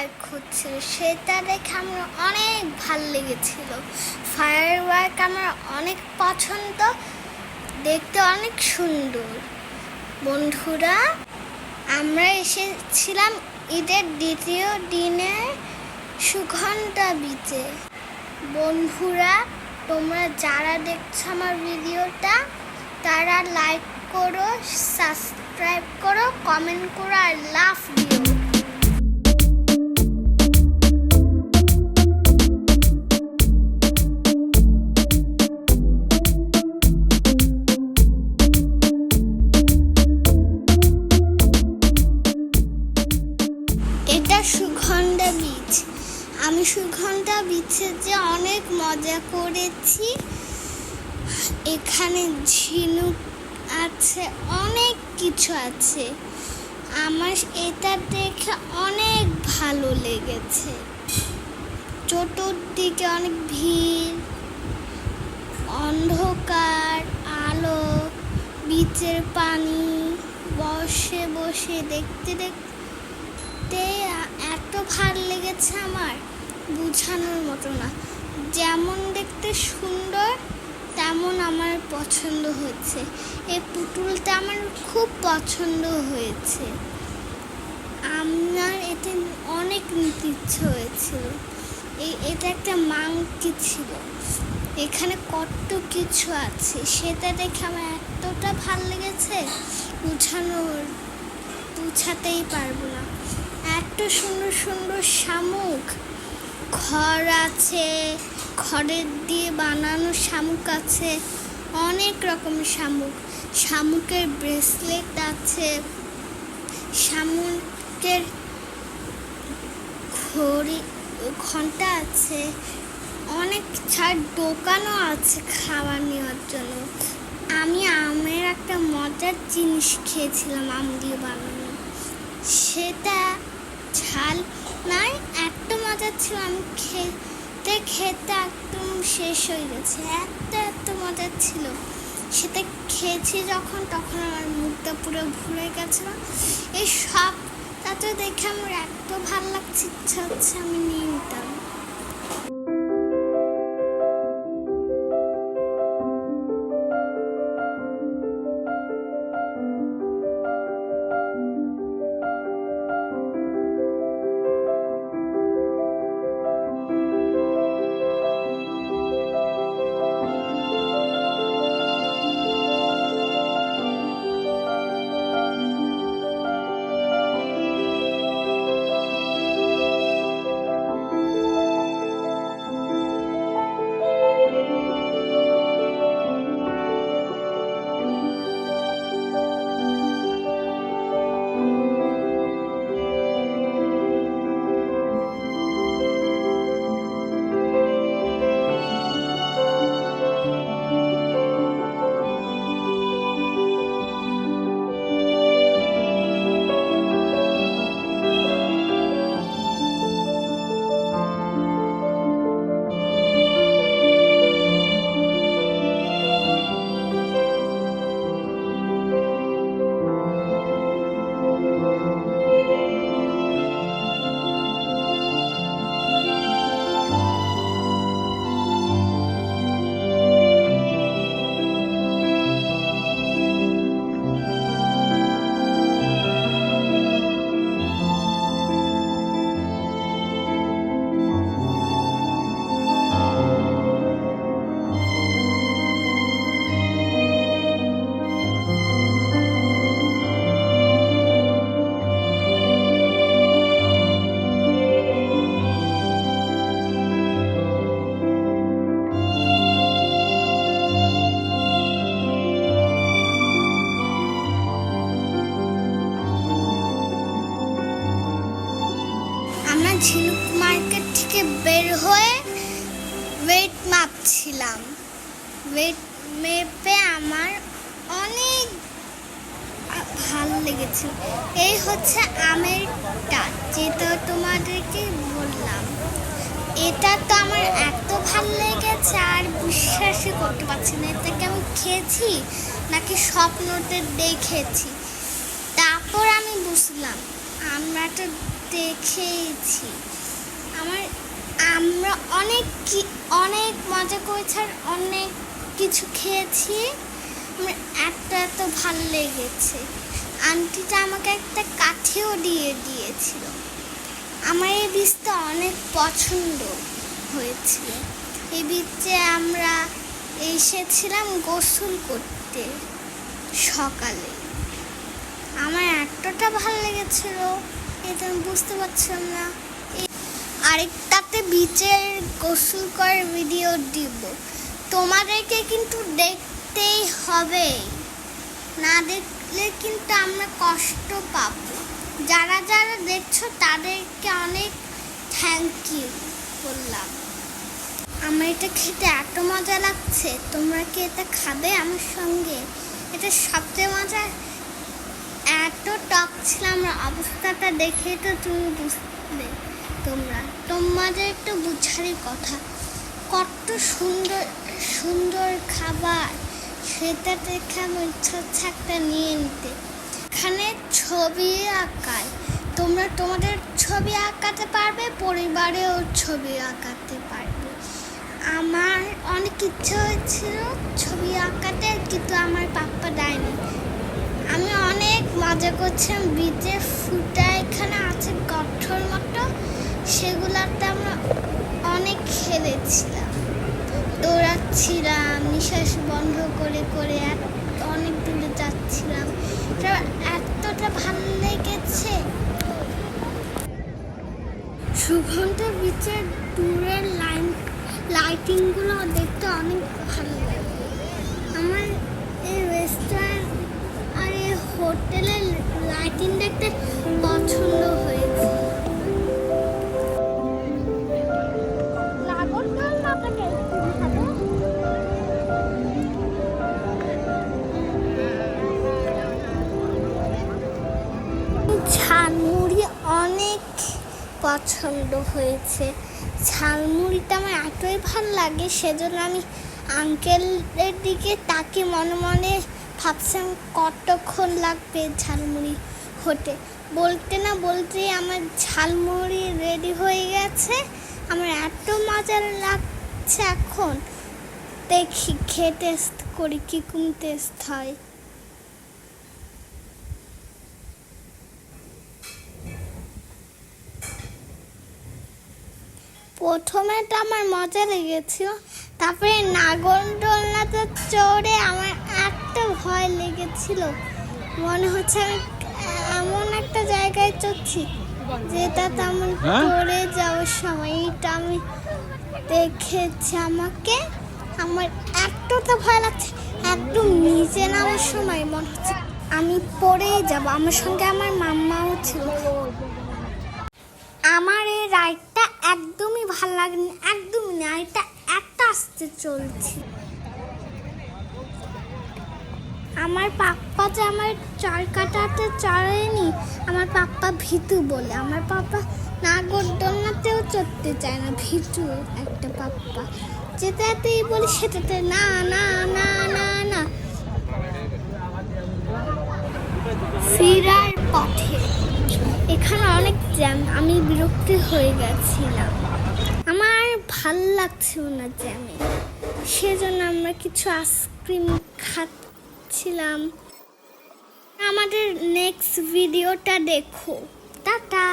Fire হচ্ছিল সেটা দেখে আমার অনেক ভালো লেগেছিল। ফায়ার ওয়ার্ক আমার অনেক পছন্দ, দেখতে অনেক সুন্দর। বন্ধুরা, আমরা এসেছিলাম ঈদের দ্বিতীয় দিনে সুগন্ধা বিচে বন্ধুরা, তোমরা যারা দেখছ আমার ভিডিওটা, তারা লাইক করো সাবস্ক্রাইব করো কমেন্ট করো আর লাভ দিও। বীচে অনেক মজা করেছি। এখানে ঝিনুক আছে, অনেক কিছু আছে। আমার এটা দেখে অনেক ভালো লেগেছে। চতুর্দিকে অনেক ভিড়, অন্ধকার, আলো, বিচের পানি, বসে বসে দেখতে দেখতে বোঝানোর মতো না। যেমন দেখতে সুন্দর, তেমন আমার পছন্দ হয়েছে। এই পুতুলটা আমার খুব পছন্দ হয়েছে। আমার এতে অনেক নিতে ইচ্ছে হয়েছিল এই এটা একটা মাংকি ছিল। এখানে কত কিছু আছে, সেটা দেখে আমার এতটা ভালো লেগেছে, বোঝানোর, বুঝাতেই পারব না। এত সুন্দর সুন্দর শামুক। ঘর আছে খড়ের দিয়ে বানানো শামুক আছে, অনেক রকমের শামুক। শামুকের ব্রেসলেট আছে, শামুকের ঘড়ি, ঘণ্টা আছে, অনেক ছাড় দোকানও আছে খাবার নেওয়ার জন্য। আমি আমের একটা মজার জিনিস খেয়েছিলাম আম দিয়ে বানানো। সেটা ঝাল নাই ছিল আমি খেতে খেতে একদম শেষ হয়ে গেছে। এত এত মজা ছিল। সেটা খেয়েছি যখন, তখন আমার মুখটা পুরো ভরে গেছিল। এই সব, তাতে দেখে আমার এত ভালো লাগছে, ইচ্ছা হচ্ছে আমি নিয়ে নিতাম। ঝিনুক মার্কেট থেকে বের হয়ে ওয়েট মাপছিলাম। ওয়েট মেপে আমার অনেক ভালো লেগেছিল এই হচ্ছে আমের টাচ যেটা তোমাদেরকে বললাম। এটা তো আমার এত ভালো লেগেছে, আর বিশ্বাসই করতে পারছি না। এটাকে আমি খেয়েছি, নাকি স্বপ্নতে দেখেছি? তারপর আমি বুঝলাম, আমরা তো দেখেইছি। আমার, আমরা অনেক কি, অনেক মজা করেছি আর অনেক কিছু খেয়েছি। আমার একটা এত ভালো লেগেছে। আন্টিটা আমাকে একটা কাঠিও দিয়ে দিয়েছিল। আমার এই বীজটা অনেক পছন্দ হয়েছিল। এই বীজে আমরা এসেছিলাম গোসল করতে সকালে। আমার এতটা ভালো লেগেছিল। এটা আমি বুঝতে পারছিলাম না। এই- আরেকটাতে বিচের গোসল করার ভিডিও দিব। তোমাদেরকে কিন্তু দেখতেই হবে। না দেখলে কিন্তু আমরা কষ্ট পাবো। যারা যারা দেখছ, তাদেরকে অনেক থ্যাংক ইউ বললাম। আমার এটা খেতে এত মজা লাগছে। তোমরা কি এটা খাবে আমার সঙ্গে? এটা সবচেয়ে মজা এত টক ছিল আমার অবস্থাটা দেখে তো তুমি বুঝবে তোমরা। তোমাদের একটু বুঝারই কথা। কত সুন্দর সুন্দর খাবার, সেটা দেখে আমার ইচ্ছা হচ্ছে একটা নিয়ে নিতে। এখানে ছবি আঁকায়। তোমরা তোমাদের ছবি আঁকাতে পারবে, পরিবারেও ছবি আঁকাতে পারবে। আমার অনেক ইচ্ছে হয়েছিল ছবি আঁকাতে, কিন্তু আমার পাপ্পা দেয়নি। আমি অনেক মজা করছিলাম বীজের ফুটা এখানে আছে গঠর মতো, সেগুলাতে আমরা অনেক খেলেছিলাম। দৌড়াচ্ছিলাম, নিঃশ্বাস বন্ধ করে করে অনেক দূরে যাচ্ছিলাম। এতটা ভালো লেগেছে। সুগন্ধ বিচের দূরের লাইন লাইটিংগুলো দেখতে অনেক ভালো লাগে আমার এই রেস্টুরেন্ট আর এই হোটেলের লাইটিং দেখতে পছন্দ হয়েছে। ঝালমুড়ি অনেক পছন্দ হয়েছে। ঝালমুড়িটা আমার এতই ভালো লাগে সেজন্য আমি আঙ্কেলের দিকে তাকে মনে মনে ভাবছিলাম কতক্ষণ লাগবে ঝালমুড়ি হতে। বলতে না বলতেই আমার ঝালমুড়ি রেডি হয়ে গেছে। আমার এত মজা লাগছে এখন। দেখি, খেয়ে টেস্ট করি, কীরকম টেস্ট হয়। প্রথমে তো আমার মজা লেগেছিল, তারপরে নাগর দোলনাতে চড়ে আমার এত ভয় লেগেছিল। মনে হচ্ছে আমি এমন একটা জায়গায় চড়ছি যেটাতে আমার হ্যাঁ? পড়ে যাওয়ার সময় এইটা আমি দেখেছি আমাকে। আমার এতটা ভয় লাগছে একদম নিচে নামার সময় মনে হচ্ছে আমি পড়েই যাব। আমার সঙ্গে আমার মাম্মাও ছিল। আমার এই রাইডটা একদমই ভালো লাগেনি একদমই না এটা একটা আসতে চলছে। আমার পাপ্পা যে আমার চার কাটাতে চড়েনি আমার পাপ্পা ভিতু বলে। আমার পাপ্পা নাগরদোলনাতেও চড়তে চায় না। ভিতু একটা পাপ্পা। যেটাতেই বলি সেটাতে না না না না না। ফিরার পথে। এখানে অনেক জ্যাম, আমি বিরক্তি হয়ে গেছিলাম আমার ভালো লাগছিল না জ্যামে। সেজন্য আমরা কিছু আইসক্রিম খাচ্ছিলাম আমাদের নেক্সট ভিডিওটা দেখো। টাটা।